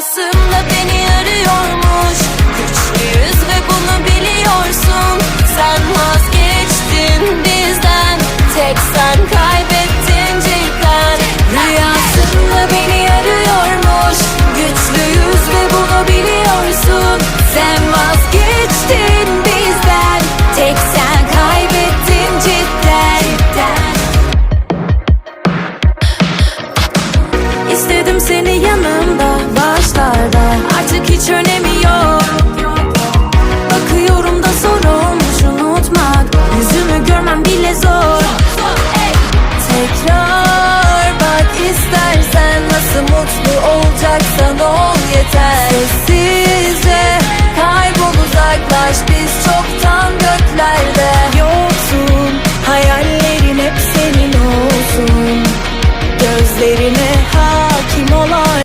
Rüyasında beni arıyormuş hiç önemi yok. Bakıyorum da zor olmuş unutmak. Yüzümü görmem bile zor. Tekrar bak istersen Nasıl mutlu olacaksan ol yeter. Sessizce kaybol uzaklaş. Biz çoktan göklerde